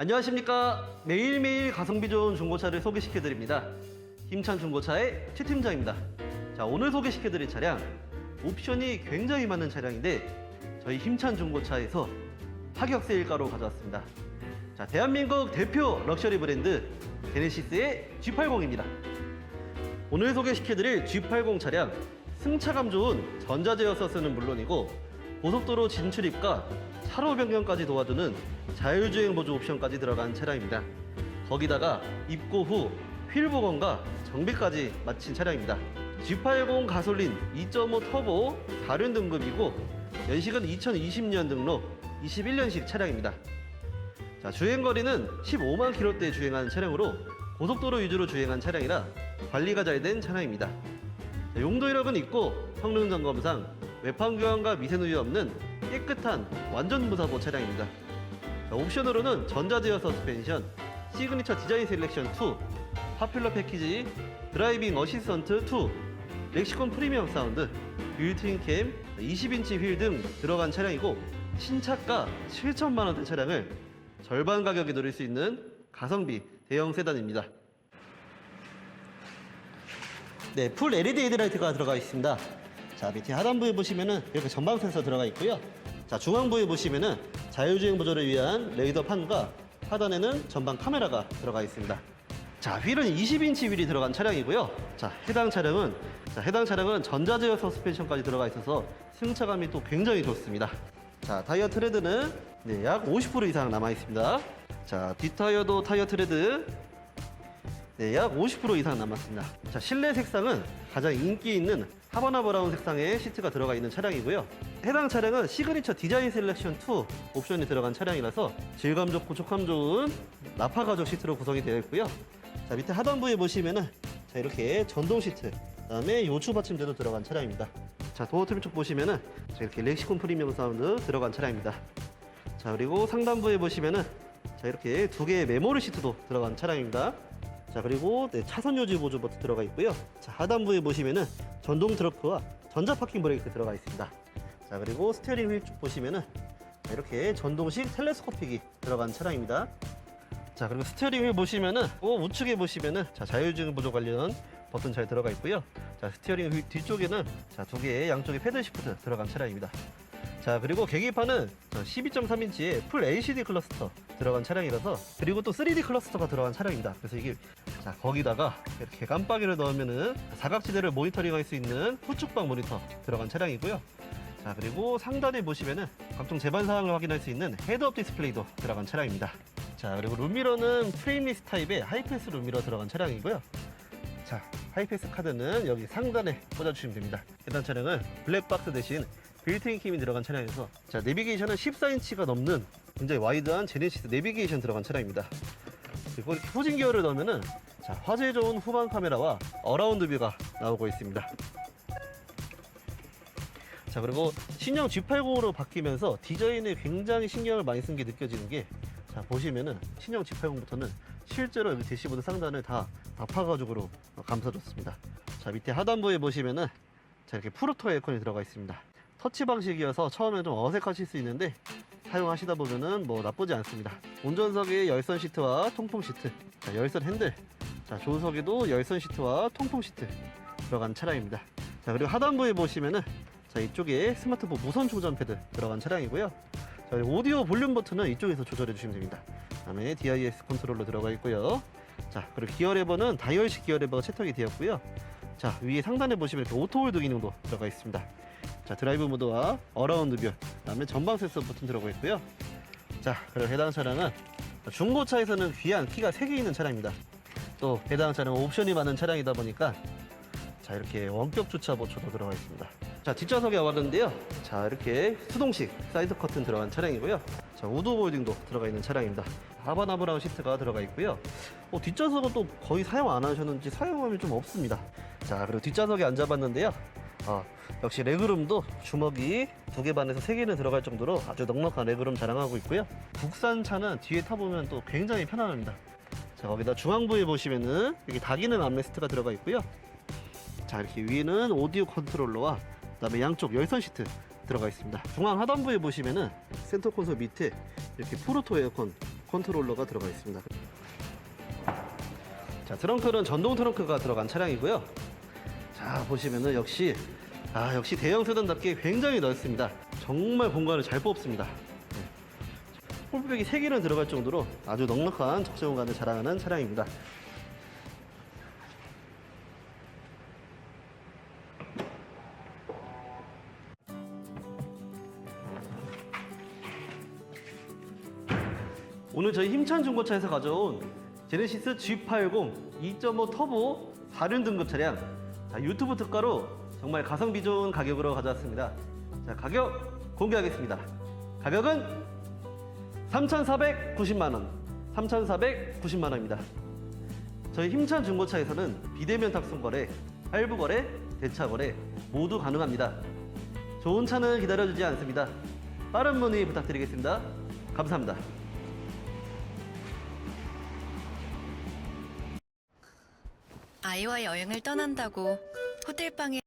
안녕하십니까. 매일매일 가성비 좋은 중고차를 소개시켜드립니다. 힘찬 중고차의 최 팀장입니다. 자, 오늘 소개시켜드릴 차량, 옵션이 굉장히 많은 차량인데, 저희 힘찬 중고차에서 파격 세일가로 가져왔습니다. 자, 대한민국 대표 럭셔리 브랜드, 제네시스의 G80입니다. 오늘 소개시켜드릴 G80 차량, 승차감 좋은 전자제어 서스는 물론이고, 고속도로 진출 입과 차로 변경까지 도와주는 자율주행 보조 옵션까지 들어간 차량입니다. 거기다가 입고 후 휠 복원과 정비까지 마친 차량입니다. G80 가솔린 2.5 터보 가륜 등급이고 연식은 2020년 등록 21년식 차량입니다. 자, 주행 거리는 15만 킬로대 주행한 차량으로 고속도로 위주로 주행한 차량이라 관리가 잘 된 차량입니다. 자, 용도 이력은 있고 성능 점검상 외판 교환과 미세누이 없는 깨끗한 완전 무사고 차량입니다. 자, 옵션으로는 전자제어 서스펜션, 시그니처 디자인 셀렉션 2, 파퓰러 패키지, 드라이빙 어시스턴트 2, 렉시콘 프리미엄 사운드, 빌트인 캠, 20인치 휠 등 들어간 차량이고 신차가 7천만 원대 차량을 절반 가격에 누릴 수 있는 가성비 대형 세단입니다. 네, 풀 LED 헤드라이트가 들어가 있습니다. 자, 밑에 하단부에 보시면은 이렇게 전방 센서 들어가 있고요. 자, 중앙부에 보시면은 자율주행 보조를 위한 레이더 판과 하단에는 전방 카메라가 들어가 있습니다. 자, 휠은 20인치 휠이 들어간 차량이고요. 자, 해당 차량은 자, 해당 차량은 전자제어 서스펜션까지 들어가 있어서 승차감이 또 굉장히 좋습니다. 자, 타이어 트레드는 네, 약 50% 이상 남아 있습니다. 자, 뒷타이어도 타이어 트레드 네, 약 50% 이상 남았습니다. 자, 실내 색상은 가장 인기 있는 하바나 브라운 색상의 시트가 들어가 있는 차량이고요. 해당 차량은 시그니처 디자인 셀렉션 2 옵션이 들어간 차량이라서 질감 좋고 촉감 좋은 나파 가죽 시트로 구성이 되어 있고요. 자, 밑에 하단부에 보시면은 자, 이렇게 전동 시트, 그다음에 요추 받침대도 들어간 차량입니다. 자, 도어 트림 쪽 보시면은 자, 이렇게 렉시콘 프리미엄 사운드 들어간 차량입니다. 자, 그리고 상단부에 보시면은 자, 이렇게 두 개의 메모리 시트도 들어간 차량입니다. 자 그리고 네, 차선 요지 보조 버튼 들어가 있고요. 자 하단부에 보시면은 전동 트렁크와 전자 파킹 브레이크 들어가 있습니다. 자 그리고 스티어링 휠 쪽 보시면은 자, 이렇게 전동식 텔레스코픽이 들어간 차량입니다. 자 그리고 스티어링 휠 보시면은 그 우측에 보시면은 자 자율주행 보조 관련 버튼 잘 들어가 있고요. 자 스티어링 휠 뒤쪽에는 자두 개의 양쪽에 패들 시프트 들어간 차량입니다. 자 그리고 계기판은 12.3인치의 풀 LCD 클러스터 들어간 차량이라서 그리고 또 3D 클러스터가 들어간 차량입니다. 그래서 이게 자 거기다가 이렇게 깜빡이를 넣으면은 사각지대를 모니터링할 수 있는 후측방 모니터 들어간 차량이고요. 자 그리고 상단에 보시면은 각종 제반 사항을 확인할 수 있는 헤드업 디스플레이도 들어간 차량입니다. 자 그리고 룸미러는 프레임리스 타입의 하이패스 룸미러 들어간 차량이고요. 자, 하이패스 카드는 여기 상단에 꽂아주시면 됩니다. 해당 차량은 블랙박스 대신 빌트인 캠이 들어간 차량이어서 자, 내비게이션은 14인치가 넘는 굉장히 와이드한 제네시스 내비게이션 들어간 차량입니다. 그리고 후진 기어를 넣으면은 자, 화질 좋은 후방 카메라와 어라운드 뷰가 나오고 있습니다. 자 그리고 신형 G80으로 바뀌면서 디자인에 굉장히 신경을 많이 쓴 게 느껴지는 게 자 보시면은 신형 G80부터는 실제로 여기 대시보드 상단을 다 나파 가죽으로 감싸줬습니다. 자 밑에 하단부에 보시면은 자 이렇게 프루토 에어컨이 들어가 있습니다. 터치 방식이어서 처음에 좀 어색하실 수 있는데 사용하시다 보면은 뭐 나쁘지 않습니다. 운전석에 열선 시트와 통풍 시트, 자 열선 핸들, 자 조수석에도 열선 시트와 통풍 시트 들어간 차량입니다. 자 그리고 하단부에 보시면은 자 이쪽에 스마트폰 무선 조절 패드 들어간 차량이고요. 자 오디오 볼륨 버튼은 이쪽에서 조절해 주시면 됩니다. 다음에 DIS 컨트롤러 들어가 있고요. 자 그리고 기어 레버는 다이얼식 기어 레버가 채택이 되었고요. 자 위에 상단에 보시면 이렇게 오토 홀드 기능도 들어가 있습니다. 자 드라이브 모드와 어라운드 뷰, 그다음에 전방 센서 버튼 들어가 있고요. 자 그리고 해당 차량은 중고차에서는 귀한 키가 3개 있는 차량입니다. 또 해당 차량은 옵션이 많은 차량이다 보니까 자 이렇게 원격 주차 보초도 들어가 있습니다. 자 뒷좌석에 왔는데요. 자 이렇게 수동식 사이드 커튼 들어간 차량이고요. 자 우드 볼딩도 들어가 있는 차량입니다. 하바나 브라운 시트가 들어가 있고요. 어, 뒷좌석은 또 거의 사용 안 하셨는지 사용감이 좀 없습니다. 자 그리고 뒷좌석에 앉아봤는데요. 어, 역시 레그룸도 주먹이 두 개 반에서 세 개는 들어갈 정도로 아주 넉넉한 레그룸 자랑하고 있고요. 국산 차는 뒤에 타보면 또 굉장히 편안합니다. 자 거기다 중앙부에 보시면은 여기 다기능 암레스트가 들어가 있고요. 자 이렇게 위에는 오디오 컨트롤러와 그다음에 양쪽 열선 시트 들어가 있습니다. 중앙 하단부에 보시면은 센터 콘솔 밑에 이렇게 프로토 에어컨 컨트롤러가 들어가 있습니다. 자, 트렁크는 전동 트렁크가 들어간 차량이고요. 자, 보시면은 역시 아, 역시 대형 세단답게 굉장히 넓습니다. 정말 공간을 잘 뽑습니다. 네. 홀백이 3개는 들어갈 정도로 아주 넉넉한 적재 공간을 자랑하는 차량입니다. 오늘 저희 힘찬 중고차에서 가져온 제네시스 G80 2.5 터보 4륜 등급 차량 자, 유튜브 특가로 정말 가성비 좋은 가격으로 가져왔습니다. 자, 가격 공개하겠습니다. 가격은 3,490만 원, 3,490만 원입니다. 저희 힘찬 중고차에서는 비대면 탁송 거래, 할부 거래, 대차 거래 모두 가능합니다. 좋은 차는 기다려주지 않습니다. 빠른 문의 부탁드리겠습니다. 감사합니다. 아이와 여행을 떠난다고 호텔방에